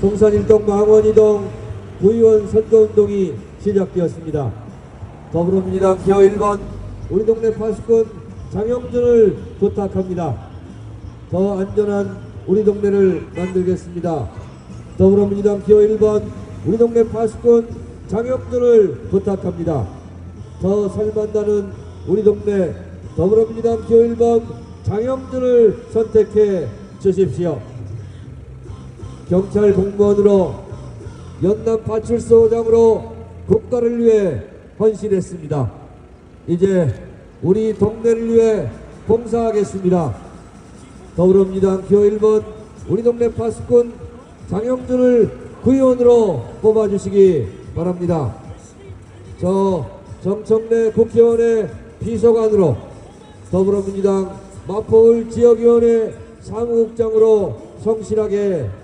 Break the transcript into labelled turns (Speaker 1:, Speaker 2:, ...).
Speaker 1: 송산일동 망원이동 구의원 선거운동이 시작되었습니다. 더불어민주당 기호 1번 우리 동네 파수꾼 장영준을 부탁합니다. 더 안전한 우리 동네를 만들겠습니다. 더불어민주당 기호 1번 우리 동네 파수꾼 장영준을 부탁합니다. 더 살만다는 우리 동네 더불어민주당 기호 1번 장영준을 선택해 주십시오. 경찰 공무원으로 연남 파출소장으로 국가를 위해 헌신했습니다. 이제 우리 동네를 위해 봉사하겠습니다. 더불어민주당 기호 1번 우리 동네 파수꾼 장영준을 구의원으로 뽑아주시기 바랍니다. 저 정청래 국회의원의 비서관으로 더불어민주당 마포을 지역위원회 사무국장으로 성실하게